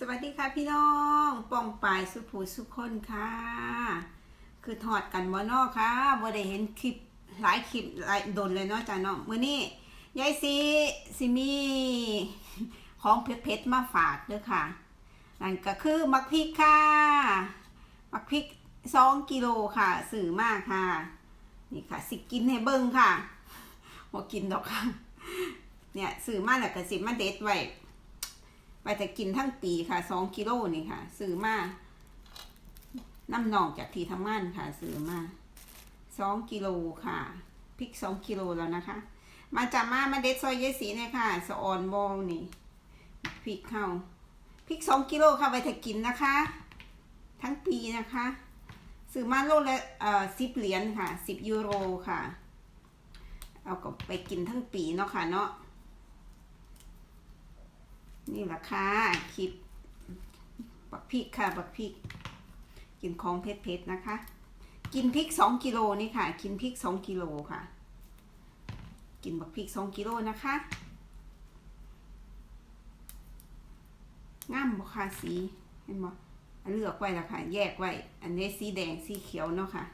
สวัสดีค่ะพี่น้องป่องปายสุภูสุคนค่ะ คือถอดกันบ่นอค่ะบ่ได้เห็นคลิปหลายคลิปหลายโดนเลยเนาะจ้ะเนาะมื้อนี้ยายซีสิมีของเผ็ดๆมาฝากเด้อค่ะ นั่นก็คือมักพริกค่ะ มักพริก2กิโลค่ะสื่อมากค่ะ นี่ค่ะ สิกินให้เบิ่งค่ะบ่กินดอกค่ะ เนี่ยสื่อมากแล้วก็สิมาเด็ดไว้ ไปแต่กินทั้งปีค่ะสองกิโลนี่ค่ะซื้อมาน้ำนองจากที่ทำงานค่ะซื้อมาสองกิโลค่ะพริกสองกิโลแล้วนะคะ มาจากมามาเด็ดซอยเยสีเนี่ยค่ะสออนบองนี่พริกเข้าพริกสองกิโลค่ะไปแต่กินนะคะ ทั้งปีนะคะซื้อมาโลละเอ่อสิบเหรียญค่ะสิบยูโรค่ะ เอาก็ไปกินทั้งปีเนาะค่ะเนาะ นี่แหละค่ะคลิปบักพริกค่ะบักพริก กินของเผ็ดๆนะคะ กินพริกสองกิโลนี่ค่ะ กินพริกสองกิโลค่ะ กินบักพริกสองกิโลนะคะงามบ่ค่ะสีเห็นบ่เลือกไว้ละค่ะ แยกไว้ อันนี้สีแดงสีเขียวเนาะค่ะ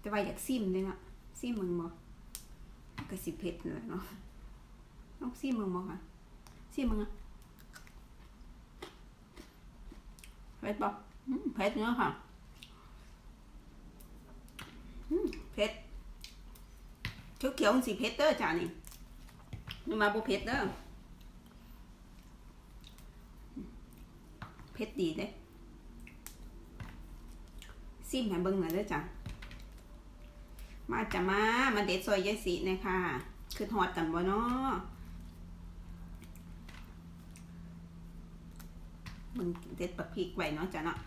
แต่ว่าอยากซิมเลยเนาะซิมมึงบ่ก็สิเผ็ดเลยเนาะ น้องซี่มึงมองค่ะซี่มึงอะเผ็ดปะเผ็ดเนื้อค่ะเผ็ดเขียวเขียวสีเผ็ดเด้อจ้านี่นี่มาบุเผ็ดเด้อเผ็ดดีเด้ซิมให้เบิ่งหน่อยเด้อจ้ะมาจะมา มาเด็ดซอยยายสีนี่ยค่ะคือทอดกันบ่เนาะ มึงเด็ดปักพริกไว้เนาะจ้ะเนาะ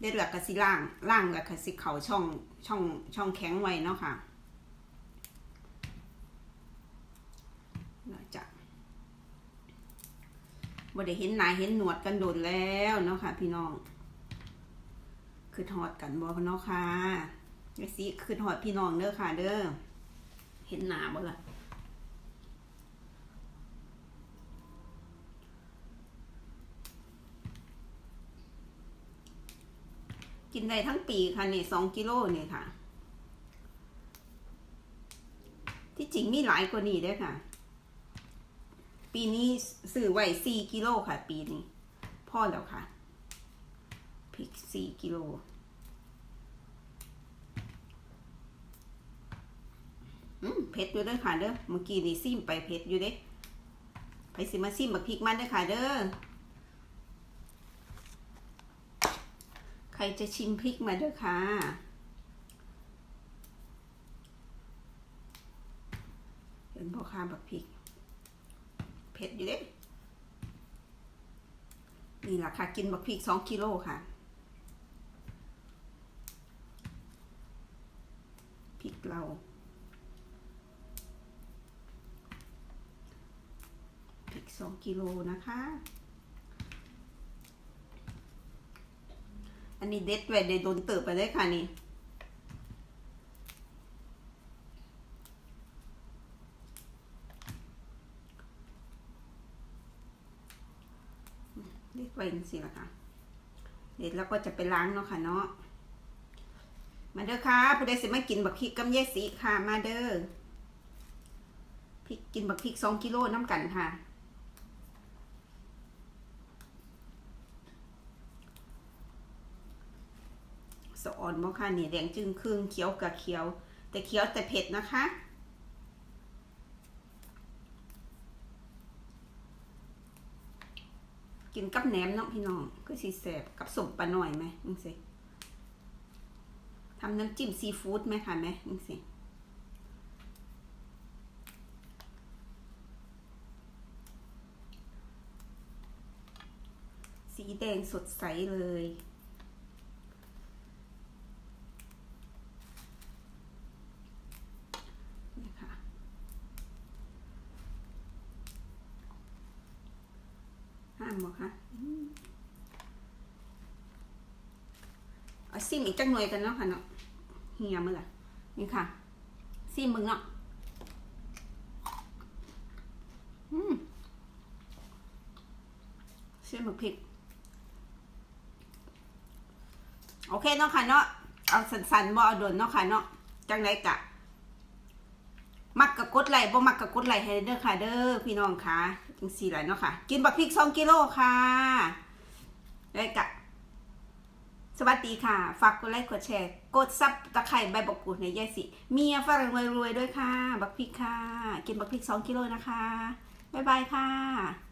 เด็ดแล้วก็สิล่างล่างแล้วก็สิเข่าช่องช่องช่องแข็งไว้เนาะค่ะเนาะจ้ะบ่ได้เห็นหน้าเห็นหนวดกันโดนแล้วเนาะค่ะ พี่น้องคือทอดกันบ่เนาะค่ะไอ้สิคือทอดพี่น้องเด้อค่ะ เด้อเห็นหน้าบ่ล่ะ กินได้ทั้งปีค่ะนี่สองกิโลเนี่ยค่ะ ที่จริงมีหลายกว่านี้ด้วยค่ะ ปีนี้ซื้อไว้สี่กิโลค่ะ ปีนี้พ่อแล้วค่ะพริกสี่กิโลอืมเผ็ดอยู่เด้วยค่ะเด้อเมื่อกี้นี่ซิมไปเผ็ดอยู่เด้ไปสิมาซิมบักพริกมันเด้อค่ะเด้อ ใค รจะชิมพริกมาด้วยค่ะเห็นพ่อค้าแบบพริก เผ็ดอยู่เด้นี่แหละค่ะ กินบักพริกสองกิโลค่ะพริกเราพริกสองกิโลนะคะ อันนี้เด็ดไว้ได้โดนเติบไปได้ค่ะนี่เด็ดไว้สิละค่ะ เด็ดแล้วก็จะไปล้างเนาะค่ะเนาะ มาเด้อค่ะผู้ใดสิมากินบักพริกกับเยสีค่ะ มาเด้อพริกกินบักพริกสองกิโลน้ำกันค่ะ สะอ่อนมอค่ะนี่แดงจึงครึ่งเขียวกับเขียว แต่เขียวแต่เผ็ดนะคะกินกับแหนมเนาะพี่น้องก็สีแสบกับสมปลาหน่อยไหมนี่สิทำน้ำจิ้มซีฟู้ดไหมคะไหมนี่สิสีแดงสดใสเลย นี่ค่ะ ห้ามบอกคะอืมเอาซิมอีกจังหน่อยกันเนาะค่ะเนาะเฮียมื่อไหร่นี่ค่ะ ซิมมึงเนาะอืมเส้นหมึกพริกโอเคเนาะค่ะเนาะเอาสันๆบ่เอาโดนเนาะค่ะเนาะจังไรกะมักกะกดไลค์บ่มักกะกดไลค์ให้เด้อค่ะเด้อพี่น้องค่ะ จังสี่ไหลเนาะค่ะ กินบักพริกสองกิโลค่ะได้กะสวัสดีค่ะ ฝากกดไลค์กดแชร์ กดซับตะไคร่ใบบักกูดในยายสิ เมียฝรั่งรวยๆด้วยค่ะ บักพริกค่ะ กินบักพริกสองกิโลนะคะ บ๊ายบายค่ะ